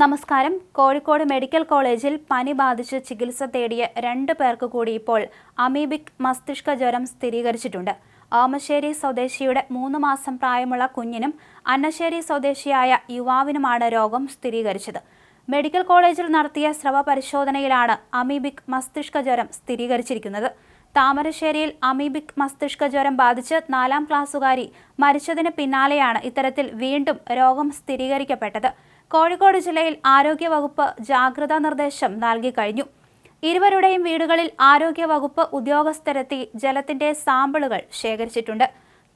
നമസ്കാരം. കോഴിക്കോട് മെഡിക്കൽ കോളേജിൽ പനി ബാധിച്ച് ചികിത്സ തേടിയ രണ്ട് പേർക്ക് കൂടി ഇപ്പോൾ അമീബിക് മസ്തിഷ്ക ജ്വരം സ്ഥിരീകരിച്ചിട്ടുണ്ട്. ഓമശ്ശേരി സ്വദേശിയുടെ മൂന്ന് മാസം പ്രായമുള്ള കുഞ്ഞിനും അന്നശ്ശേരി സ്വദേശിയായ യുവാവിനുമാണ് രോഗം സ്ഥിരീകരിച്ചത്. മെഡിക്കൽ കോളേജിൽ നടത്തിയ സ്രവ പരിശോധനയിലാണ് അമീബിക് മസ്തിഷ്ക ജ്വരം സ്ഥിരീകരിച്ചിരിക്കുന്നത്. താമരശ്ശേരിയിൽ അമീബിക് മസ്തിഷ്ക ജ്വരം ബാധിച്ച് നാലാം ക്ലാസ്സുകാരി മരിച്ചതിന് പിന്നാലെയാണ് ഇത്തരത്തിൽ വീണ്ടും രോഗം സ്ഥിരീകരിക്കപ്പെട്ടത്. കോഴിക്കോട് ജില്ലയിൽ ആരോഗ്യവകുപ്പ് ജാഗ്രതാ നിർദ്ദേശം നൽകി കഴിഞ്ഞു. ഇരുവരുടെയും വീടുകളിൽ ആരോഗ്യവകുപ്പ് ഉദ്യോഗസ്ഥരെത്തി ജലത്തിന്റെ സാമ്പിളുകൾ ശേഖരിച്ചിട്ടുണ്ട്.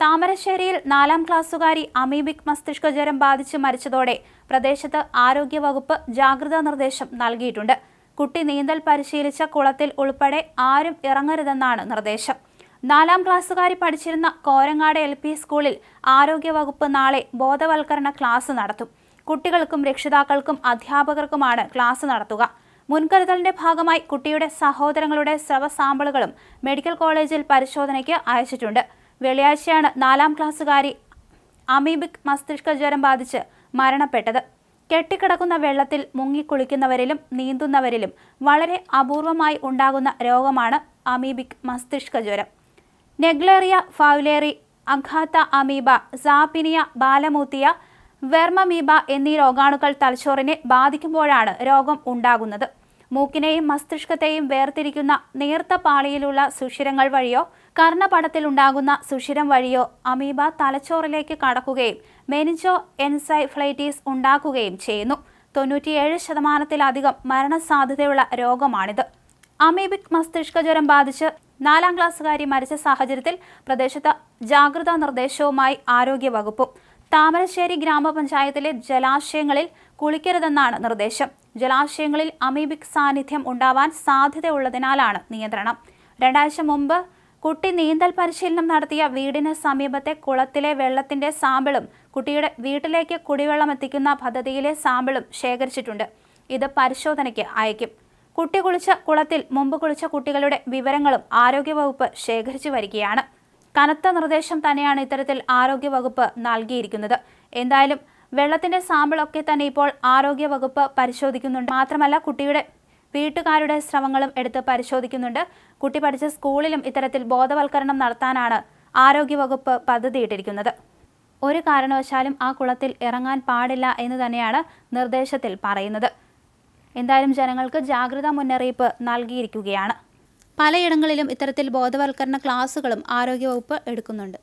താമരശ്ശേരിയിൽ നാലാം ക്ലാസ്സുകാരി അമീബിക് മസ്തിഷ്ക ജ്വരം ബാധിച്ച് മരിച്ചതോടെ പ്രദേശത്ത് ആരോഗ്യവകുപ്പ് ജാഗ്രതാ നിർദ്ദേശം നൽകിയിട്ടുണ്ട്. കുട്ടി നീന്തൽ പരിശീലിച്ച കുളത്തിൽ ഉൾപ്പെടെ ആരും ഇറങ്ങരുതെന്നാണ് നിർദ്ദേശം. നാലാം ക്ലാസ്സുകാരി പഠിച്ചിരുന്ന കോരങ്ങാട് എൽ സ്കൂളിൽ ആരോഗ്യവകുപ്പ് നാളെ ബോധവൽക്കരണ ക്ലാസ് നടത്തും. കുട്ടികൾക്കും രക്ഷിതാക്കൾക്കും അധ്യാപകർക്കുമാണ് ക്ലാസ് നടത്തുക. മുൻകരുതലിന്റെ ഭാഗമായി കുട്ടിയുടെ സഹോദരങ്ങളുടെ സ്രവ സാമ്പിളുകളും മെഡിക്കൽ കോളേജിൽ പരിശോധനയ്ക്ക് അയച്ചിട്ടുണ്ട്. വെള്ളിയാഴ്ചയാണ് നാലാം ക്ലാസ്സുകാരി അമീബിക് മസ്തിഷ്ക ജ്വരം ബാധിച്ച് മരണപ്പെട്ടത്. കെട്ടിക്കിടക്കുന്ന വെള്ളത്തിൽ മുങ്ങിക്കുളിക്കുന്നവരിലും നീന്തുന്നവരിലും വളരെ അപൂർവമായി ഉണ്ടാകുന്ന രോഗമാണ് അമീബിക് മസ്തിഷ്ക ജ്വരം. Naegleria fowleri Acanthamoeba Sappinia Balamuthia Vermamoeba എന്നീ രോഗാണുക്കൾ തലച്ചോറിനെ ബാധിക്കുമ്പോഴാണ് രോഗം ഉണ്ടാകുന്നത്. മൂക്കിനെയും മസ്തിഷ്കത്തെയും വേർതിരിക്കുന്ന നേർത്ത പാളിയിലുള്ള സുഷിരങ്ങൾ വഴിയോ കർണപടത്തിലുണ്ടാകുന്ന സുഷിരം വഴിയോ അമീബ തലച്ചോറിലേക്ക് കടക്കുകയും മെനിഞ്ചോ എൻസൈഫ്ലൈറ്റീസ് ഉണ്ടാക്കുകയും ചെയ്യുന്നു. തൊണ്ണൂറ്റിയേഴ് ശതമാനത്തിലധികം മരണസാധ്യതയുള്ള രോഗമാണിത്. അമീബിക് മസ്തിഷ്ക ജ്വരം ബാധിച്ച് നാലാം ക്ലാസ്സുകാരി മരിച്ച സാഹചര്യത്തിൽ പ്രദേശത്ത് ജാഗ്രതാ നിർദ്ദേശവുമായി ആരോഗ്യവകുപ്പും താമരശ്ശേരി ഗ്രാമപഞ്ചായത്തിലെ ജലാശയങ്ങളിൽ കുളിക്കരുതെന്നാണ് നിർദ്ദേശം. ജലാശയങ്ങളിൽ അമീബിക് സാന്നിധ്യം ഉണ്ടാവാൻ സാധ്യതയുള്ളതിനാലാണ് നിയന്ത്രണം. രണ്ടാഴ്ച മുമ്പ് കുട്ടി നീന്തൽ പരിശീലനം നടത്തിയ വീടിന് സമീപത്തെ കുളത്തിലെ വെള്ളത്തിന്റെ സാമ്പിളും കുട്ടിയുടെ വീട്ടിലേക്ക് കുടിവെള്ളം എത്തിക്കുന്ന പദ്ധതിയിലെ സാമ്പിളും ശേഖരിച്ചിട്ടുണ്ട്. ഇത് പരിശോധനയ്ക്ക് അയക്കും. കുട്ടി കുളിച്ച കുളത്തിൽ മുമ്പ് കുളിച്ച കുട്ടികളുടെ വിവരങ്ങളും ആരോഗ്യവകുപ്പ് ശേഖരിച്ചു വരികയാണ്. കനത്ത നിർദ്ദേശം തന്നെയാണ് ഇത്തരത്തിൽ ആരോഗ്യവകുപ്പ് നൽകിയിരിക്കുന്നത്. എന്തായാലും വെള്ളത്തിന്റെ സാമ്പിളൊക്കെ തന്നെ ഇപ്പോൾ ആരോഗ്യവകുപ്പ് പരിശോധിക്കുന്നുണ്ട്. മാത്രമല്ല കുട്ടിയുടെ വീട്ടുകാരുടെ ശ്രമങ്ങളും എടുത്ത് പരിശോധിക്കുന്നുണ്ട്. കുട്ടി പഠിച്ച സ്കൂളിലും ഇത്തരത്തിൽ ബോധവൽക്കരണം നടത്താനാണ് ആരോഗ്യവകുപ്പ് പദ്ധതിയിട്ടിരിക്കുന്നത്. ഒരു കാരണവശാലും ആ കുളത്തിൽ ഇറങ്ങാൻ പാടില്ല എന്ന് തന്നെയാണ് നിർദ്ദേശത്തിൽ പറയുന്നത്. എന്തായാലും ജനങ്ങൾക്ക് ജാഗ്രതാ മുന്നറിയിപ്പ് നൽകിയിരിക്കുകയാണ്. പലയിടങ്ങളിലും ഇത്തരത്തിൽ ബോധവൽക്കരണ ക്ലാസുകളും ആരോഗ്യവകുപ്പ് എടുക്കുന്നുണ്ട്.